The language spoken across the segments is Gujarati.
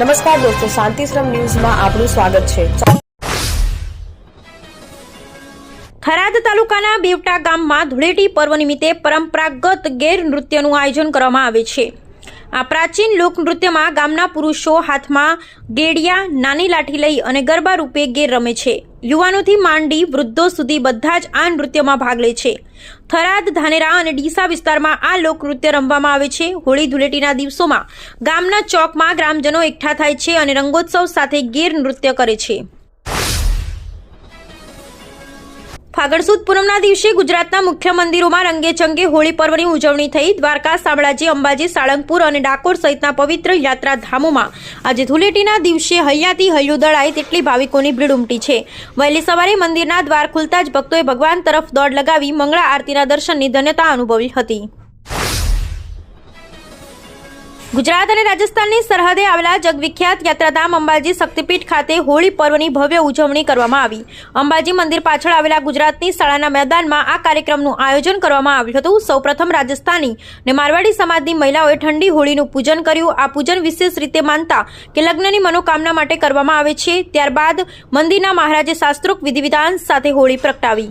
નમસ્કાર દોસ્તો શાંતિશ્રમ ન્યૂઝમાં આપનું સ્વાગત છે. થરાદ તાલુકાના બેવટા ગામમાં ધૂળેટી પર્વ નિમિત્તે પરંપરાગત ગેર નૃત્યનું આયોજન કરવામાં આવે છે. આ પ્રાચીન લોકનૃત્યમાં ગામના પુરુષો હાથમાં ગેડિયા, નાની લાઠી લઈ અને ગરબા રૂપે ગેર રમે છે. યુવાનોથી માંડી વૃદ્ધો સુધી બધા જ આ નૃત્યમાં ભાગ લે છે. થરાદ, ધાનેરા અને ડીસા વિસ્તારમાં આ લોકનૃત્ય રમવામાં આવે છે. હોળી ધૂળેટીના દિવસોમાં ગામના ચોકમાં ગ્રામજનો એકઠા થાય છે અને રંગોત્સવ સાથે ગેર નૃત્ય કરે છે. ફાગણ સુદ પૂનમના દિવસે ગુજરાતના મુખ્ય મંદિરોમાં રંગેચંગે હોળી પર્વની ઉજવણી થઈ. દ્વારકા શામળાજી અંબાજી, સાળંગપુર અને ડાકોર સહિતના પવિત્ર યાત્રાધામોમાં આજે ધૂળેટીના દિવસે હૈયાથી હૈયું દળાય તેટલી ભાવિકોની ભીડ ઉમટી છે. વહેલી સવારે મંદિરના દ્વાર ખુલતા જ ભક્તોએ ભગવાન તરફ દોડ લગાવી મંગળા આરતીના દર્શનની ધન્યતા અનુભવી હતી. ગુજરાત અને રાજસ્થાનની સરહદે આવેલા જગવિખ્યાત યાત્રાધામ અંબાજી શક્તિપીઠ ખાતે હોળી પર્વની ભવ્ય ઉજવણી કરવામાં આવી. અંબાજી મંદિર પાછળ આવેલા ગુજરાતની શાળાના મેદાનમાં આ કાર્યક્રમનું આયોજન કરવામાં આવ્યું હતું. સૌપ્રથમ રાજસ્થાની ને મારવાડી સમાજની મહિલાઓએ ઠંડી હોળીનું પૂજન કર્યું. આ પૂજન વિશેષ રીતે માનતા કે લગ્નની મનોકામના માટે કરવામાં આવે છે. ત્યારબાદ મંદિરના મહારાજે શાસ્ત્રોક્ત વિધિવિધાન સાથે હોળી પ્રગટાવી.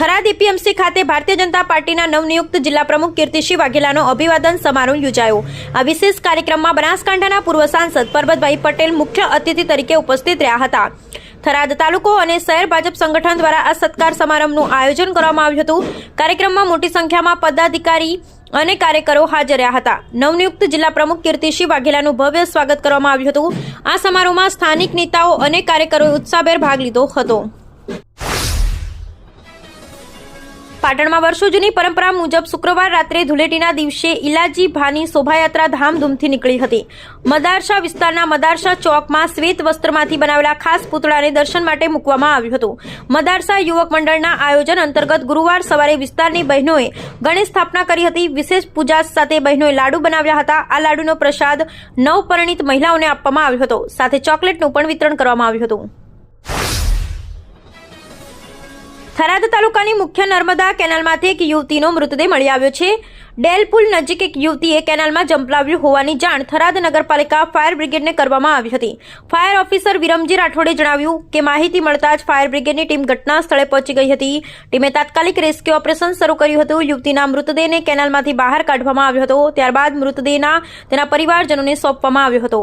થરાદ એપીએમસી ખાતે ભારતીય જનતા પાર્ટીના નવનિયુક્ત જિલ્લા પ્રમુખ કીર્તિસિંહ વાઘેલાનો અભિવાદન સમારોહ યોજાયો. આ વિશેષ કાર્યક્રમમાં બનાસકાંઠાના પૂર્વ સાંસદ પરબતભાઈ પટેલ મુખ્ય અતિથિ તરીકે ઉપસ્થિત રહ્યા હતા. થરાદ તાલુકો અને શહેર ભાજપ સંગઠન દ્વારા આ સત્કાર સમારંભનું આયોજન કરવામાં આવ્યું હતું. કાર્યક્રમમાં મોટી સંખ્યામાં પદાધિકારી અને કાર્યકરો હાજર રહ્યા હતા. નવનિયુક્ત જિલ્લા પ્રમુખ કીર્તિસિંહ વાઘેલાનું ભવ્ય સ્વાગત કરવામાં આવ્યું હતું. આ સમારોહમાં સ્થાનિક નેતાઓ અને કાર્યકરોએ ઉત્સાહભેર ભાગ લીધો હતો. પાટણમાં વર્ષો જૂની પરંપરા મુજબ શુક્રવાર રાત્રે ધૂળેટીના દિવસે ઇલાજી ભાની શોભાયાત્રા ધામધૂમથી નીકળી હતી. મદારશા વિસ્તારના મદારશા ચોકમાં શ્વેત વસ્ત્રમાંથી બનાવેલા ખાસ પૂતળાને દર્શન માટે મૂકવામાં આવ્યું હતું. મદારસા યુવક મંડળના આયોજન અંતર્ગત ગુરુવાર સવારે વિસ્તારની બહેનોએ ગણેશ સ્થાપના કરી હતી. વિશેષ પૂજા સાથે બહેનોએ લાડુ બનાવ્યા હતા. આ લાડુનો પ્રસાદ નવપરિણીત મહિલાઓને આપવામાં આવ્યો હતો. સાથે ચોકલેટનું પણ વિતરણ કરવામાં આવ્યું હતું. થરાદ તાલુકાની મુખ્ય નર્મદા કેનાલમાંથી એક યુવતીનો મૃતદેહ મળી આવ્યો છે. ડેલપુલ નજીક એક યુવતીએ કેનાલમાં જંપલાવ્યું હોવાની જાણ થરાદ નગરપાલિકા ફાયર બ્રિગેડને કરવામાં આવી હતી. ફાયર ઓફિસર વિરમજી રાઠોડે જણાવ્યું કે માહિતી મળતા જ ફાયર બ્રિગેડની ટીમ ઘટના સ્થળે પહોંચી ગઈ હતી. ટીમે તાત્કાલિક રેસ્ક્યુ ઓપરેશન શરૂ કર્યું હતું. યુવતીના મૃતદેહને કેનાલમાંથી બહાર કાઢવામાં આવ્યો હતો. ત્યારબાદ મૃતદેહના તેના પરિવારજનોને સોંપવામાં આવ્યો હતો.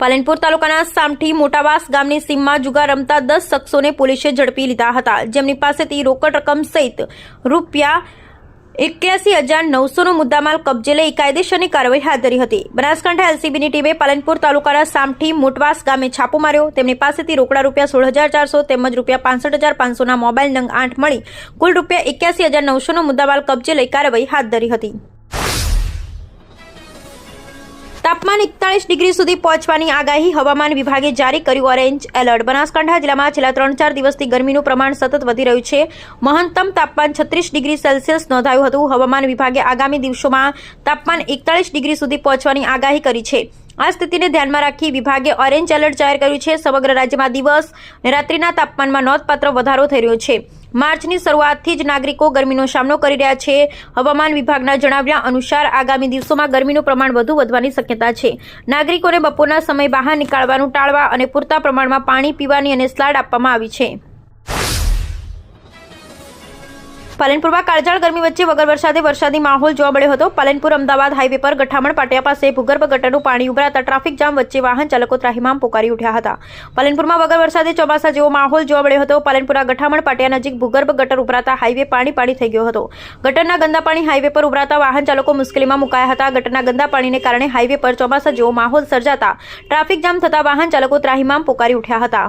પાલનપુર તાલુકાના સામઠી મોટાવાસ ગામની સીમમાં જુગાર રમતા દસ શખ્સોને પોલીસે ઝડપી લીધા હતા. જેમની પાસેથી રોકડ રકમ સહિત રૂપિયા એક્યાસી હજાર નવસોનો મુદ્દામાલ કબજે લઈ કાયદેસરની કાર્યવાહી હાથ ધરી હતી. બનાસકાંઠા એલસીબીની ટીમે પાલનપુર તાલુકાના સામઠી મોટવાસ ગામે છાપો માર્યો. તેમની પાસેથી રોકડા રૂપિયા સોળ હજાર ચારસો તેમજ રૂપિયા પાસઠ હજાર પાંચસોના મોબાઈલ નંગ આઠ મળી કુલ રૂપિયા એક્યાસી હજાર નવસોનો મુદ્દામાલ કબજે લઈ કાર્યવાહી હાથ ધરી હતી. તાપમાન એકતાળીસ ડિગ્રી સુધી પહોંચવાની આગાહી હવામાન વિભાગે જારી કર્યું. Orange alert. બનાસકાંઠા જિલ્લામાં છેલ્લા ત્રણ ચાર દિવસથી ગરમીનું પ્રમાણ સતત વધી રહ્યું છે. મહત્તમ તાપમાન છત્રીસ ડિગ્રી સેલ્સિયસ નોંધાયું હતું. હવામાન વિભાગે આગામી દિવસોમાં તાપમાન એકતાળીસ ડિગ્રી સુધી પહોંચવાની આગાહી કરી છે. આ સ્થિતિને ધ્યાનમાં રાખી વિભાગે ઓરેન્જ એલર્ટ જાહેર કર્યું છે. સમગ્ર રાજ્યમાં દિવસ અને રાત્રિના તાપમાનમાં નોંધપાત્ર વધારો થઈ રહ્યો છે. માર્ચની શરૂઆતથી જ નાગરિકો ગરમીનો સામનો કરી રહ્યા છે. હવામાન વિભાગના જણાવ્યા અનુસાર આગામી દિવસોમાં ગરમીનું પ્રમાણ વધુ વધવાની શક્યતા છે. નાગરિકોને બપોરના સમય બહાર નીકળવાનું ટાળવા અને પૂરતા પ્રમાણમાં પાણી પીવાની અને સ્લાડ આપવામાં આવી છે. પાલનપુરમાં કાળઝાળ ગરમી વચ્ચે વગર વરસાદે વરસાદી માહોલ જોવા મળ્યો હતો. પાલનપુર, અમદાવાદ હાઈવે પર ગઠામણ પાટિયા પાસે ભૂગર્ભ ગટરનું પાણી ઉભરાતા ટ્રાફિક જામ વચ્ચે વાહન ચાલકો ત્રાહિમામ પોકારી ઉઠ્યા હતા. પાલનપુરમાં વગર વરસાદે ચોમાસા જેવો માહોલ જોવા મળ્યો હતો. પાલનપુરા ગઠામણ પાટિયા નજીક ભૂગર્ભ ગટર ઉભરાતા હાઈવે પાણી પાણી થઈ ગયો હતો. ગટરના ગંદા પાણી હાઈવે પર ઉભરાતા વાહન ચાલકો મુશ્કેલીમાં મુકાયા હતા. ગટરના ગંદા પાણીને કારણે હાઈવે પર ચોમાસા જેવો માહોલ સર્જાતા ટ્રાફિક જામ થતા વાહન ચાલકો ત્રાહિમામ પોકારી ઉઠ્યા હતા.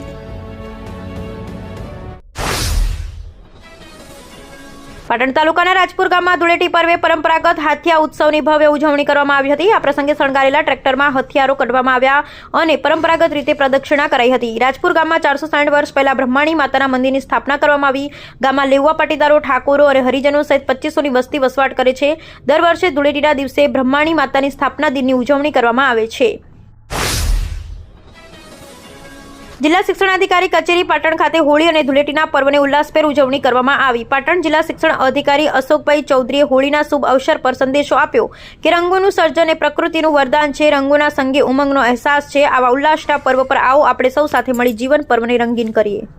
પાટણ તાલુકાના રાજપુર ગામમાં ધૂળેટી પર્વે પરંપરાગત હાથિયા ઉત્સવની ભવ્ય ઉજવણી કરવામાં આવી હતી. આ પ્રસંગે શણગારેલા ટ્રેક્ટરમાં હથિયારો કાઢવામાં આવ્યા અને પરંપરાગત રીતે પ્રદક્ષિણા કરાઈ હતી. રાજપુર ગામમાં ચારસો સાઠ વર્ષ પહેલા બ્રહ્માણી માતાના મંદિરની સ્થાપના કરવામાં આવી. ગામમાં લેવા પાટીદારો, ઠાકોરો અને હરિજનો સહિત પચીસોની વસ્તી વસવાટ કરે છે. દર વર્ષે ધૂળેટીના દિવસે બ્રહ્માણી માતાની સ્થાપના દિનની ઉજવણી કરવામાં આવે છે. જિલ્લા શિક્ષણાધિકારી કચેરી પાટણ ખાતે હોળી અને ધૂળેટીના પર્વની ઉલ્લાસભેર ઉજવણી કરવામાં આવી. પાટણ જિલ્લા શિક્ષણ અધિકારી અશોકભાઈ ચૌધરીએ હોળીના શુભ અવસર પર સંદેશો આપ્યો કે રંગોનું સર્જન એ પ્રકૃતિનું વરદાન છે, રંગોના સંગે ઉમંગનો અહેસાસ છે. આવા ઉલ્લાસના પર્વ પર આવો, આપણે સૌ સાથે મળી જીવન પર્વને રંગીન કરીએ.